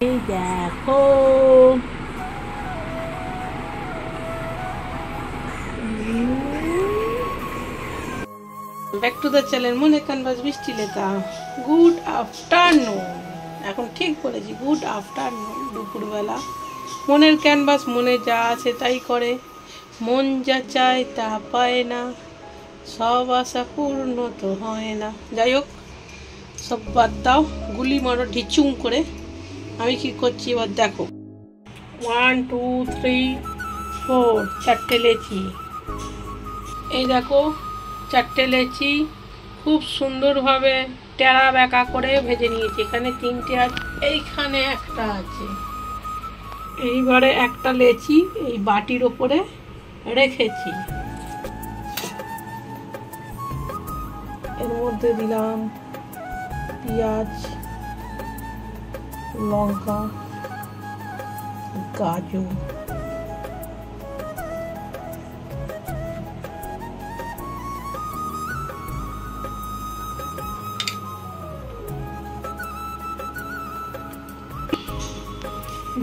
এই দেখো। Back to the channel মনে ক্যানভাস বৃষ্টি লেখা গুড আফটারনুন এখন ঠিক বলেছি গুড আফটারনুন দুপুরবেলা। মনের ক্যানভাস মনে যা আছে তাই করে। মন যা চায় তা পায় না। সব আশা পূর্ণ তো হয় না। যাই হোক, সব বাদ দাও, গুলি মারো ঢিচুং করে। আমি কি করছি? এবার দেখো। ওয়ান টু থ্রি ফোর চারটে লেচি। এই দেখো, চারটে লেচি খুব সুন্দরভাবে টেরা বেঁকা করে ভেজে নিয়েছি। এখানে তিনটে আছে, এইখানে একটা আছে। এইবারে একটা লেচি এই বাটির ওপরে রেখেছি। এর মধ্যে দিলাম পেঁয়াজ লঙ্কা গাজর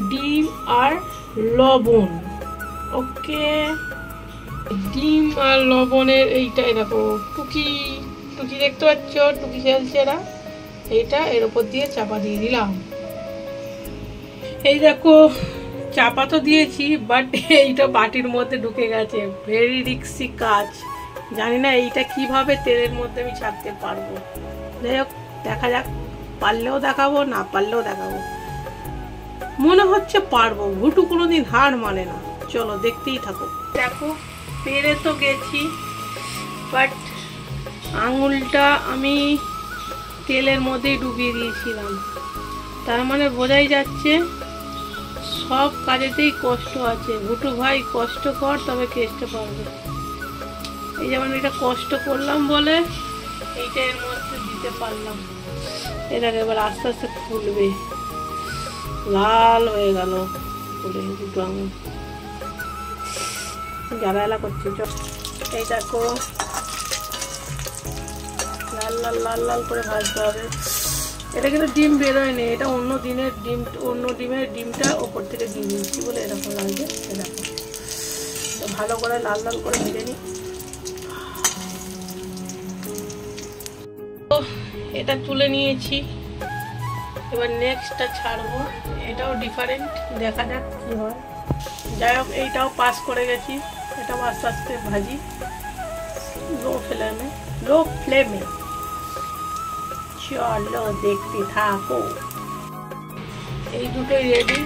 ডিম আর লবণ। ওকে, ডিম আর লবণের এইটাই দেখো, টুকি। টুকি দেখতে পাচ্ছ? টুকি খেলছে এরা। এইটা এর উপর দিয়ে চাপা দিয়ে দিলাম। এই দেখো, চাপা তো দিয়েছি বাট এইটা বাটির মধ্যে ঢুকে গেছে। ভেরি রিক্সি কাজ। জানি না এইটা কীভাবে তেলের মধ্যে আমি ছাড়তে পারব। যাই হোক, দেখা যাক। পারলেও দেখাবো, না পারলেও দেখাবো। মনে হচ্ছে পারব। ভুটু কোনোদিন হার মানে না। চলো, দেখতেই থাকো। দেখো, পেরে তো গেছি বাট আঙুলটা আমি তেলের মধ্যেই ডুবিয়ে দিয়েছিলাম। তার মানে বোঝাই যাচ্ছে সব কাজেতেই কষ্ট আছে। ভুটু ভাই, কষ্ট কর, তবে কেসটা পারবে এই যেমন এটা কষ্ট করলাম বলে, এইটা এর মধ্যে দিতে পারলাম এটাকে এবার আস্তে আস্তে খুলবে। লাল হয়ে গেল ফুলে দুটো আঙুল। জ্বালা করছে এই দেখো। লাল লাল লাল লাল করে ভাজতে হবে। এটা কিন্তু ডিম বেরোয়নি, এটা অন্য দিনের ডিম, অন্য ডিমের ডিমটা ওপর থেকে দিয়ে দিয়েছি বলে এরকম লাগছে দেখো। ভালো করে লাল লাল করে ভেজে নিই। এটা তুলে নিয়েছি। এবার নেক্সটটা ছাড়বো, এটাও ডিফারেন্ট দেখা যাক কী হয়। যাই হোক, এইটাও পাস করে গেছি, এটাও আস্তে আস্তে ভাজি। লো ফ্লেমে লো ফ্লেমে চলো দেখতে থাকো। এই দুটোই রেডি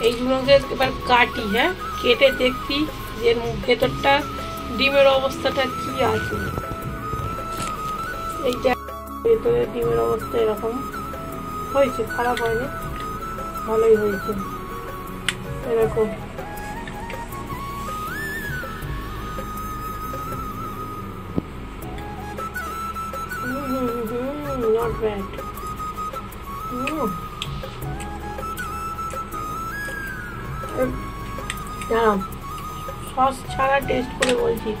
এই দুটোকে এবার কাটি হ্যাঁ? কেটে দেখি যে ভেতরটা, ডিমের অবস্থাটা কি আছে। এইটা ভেতরে ডিমের অবস্থা এরকম। হয়েছে, খারাপ হয়নি। ভালোই হয়েছে। এরকম। নট ব্যাড সস ছাড়া টেস্ট করে বলছি।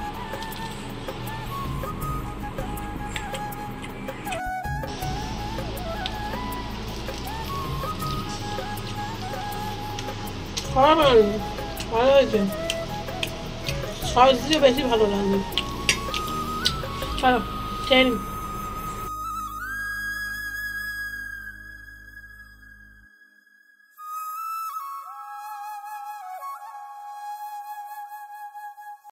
হয়নি ভালো হয়েছে। সস দিয়ে বেশি ভালো লাগবে চলো ট্রেন